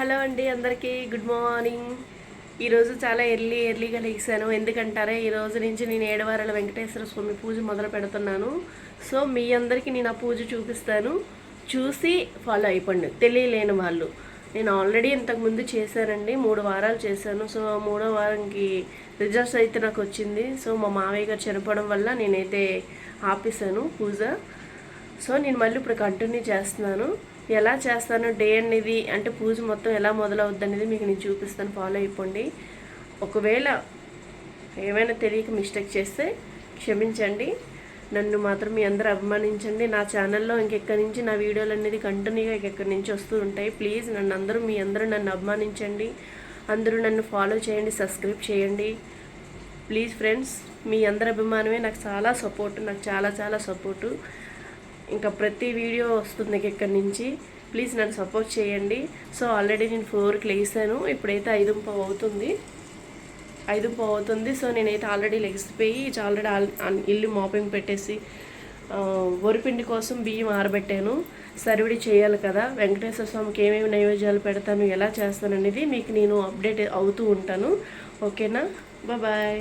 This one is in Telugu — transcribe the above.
హలో అండి అందరికీ గుడ్ మార్నింగ్. ఈరోజు చాలా ఎర్లీ ఎర్లీగా లేచాను. ఎందుకంటారా ఈ రోజు నుంచి నేను ఏడవారాల వెంకటేశ్వర స్వామి పూజ మొదలు పెడుతున్నాను. సో మీ అందరికీ నేను ఆ పూజ చూపిస్తాను. చూసి ఫాలో అయిపోండి. తెలియలేని వాళ్ళు. నేను ఆల్రెడీ ఇంతకుముందు చేశానండి. మూడు వారాలు చేశాను. సో మూడో వారంకి రిజల్ట్స్ అయితే నాకు వచ్చింది. సో మా మావయ్య గారు చనిపోవడం వల్ల నేనైతే ఆపేశాను పూజ. సో నేను మళ్ళీ ఇప్పుడు కంటిన్యూ చేస్తున్నాను. ఎలా చేస్తాను డే అనేది అంటే పూజ మొత్తం ఎలా మొదలవుద్ది అనేది మీకు నేను చూపిస్తాను. ఫాలో అయిపోండి. ఒకవేళ ఏమైనా తెలియక మిస్టేక్ చేస్తే క్షమించండి. నన్ను మాత్రం మీ అందరూ అభిమానించండి. నా ఛానల్లో ఇంకెక్కడి నుంచి నా వీడియోలు అనేది కంటిన్యూగా ఇంకెక్కడి నుంచి వస్తూ ఉంటాయి. ప్లీజ్ నన్ను అందరూ మీ అందరూ నన్ను అభిమానించండి. అందరూ నన్ను ఫాలో చేయండి సబ్స్క్రైబ్ చేయండి. ప్లీజ్ ఫ్రెండ్స్ మీ అందరి అభిమానమే నాకు చాలా సపోర్ట్ నాకు చాలా చాలా సపోర్టు ఇంకా ప్రతి వీడియో వస్తుంది నాకు ఇక్కడ నుంచి. ప్లీజ్ నన్ను సపోర్ట్ చేయండి. సో ఆల్రెడీ నేను ఫోర్కి లేసాను. ఇప్పుడైతే ఐదు పావు అవుతుంది. ఐదు పావు అవుతుంది. సో నేనైతే ఆల్రెడీ లెగిసిపోయి ఆల్రెడీ ఇల్లు మాపింగ్ పెట్టేసి వరిపిండి కోసం బియ్యం ఆరబెట్టాను. సర్విడి చేయాలి కదా. వెంకటేశ్వర స్వామికి ఏమేమి నైవేద్యాలు పెడతాను ఎలా చేస్తాను అనేది మీకు నేను అప్డేట్ అవుతూ ఉంటాను. ఓకేనా బాయ్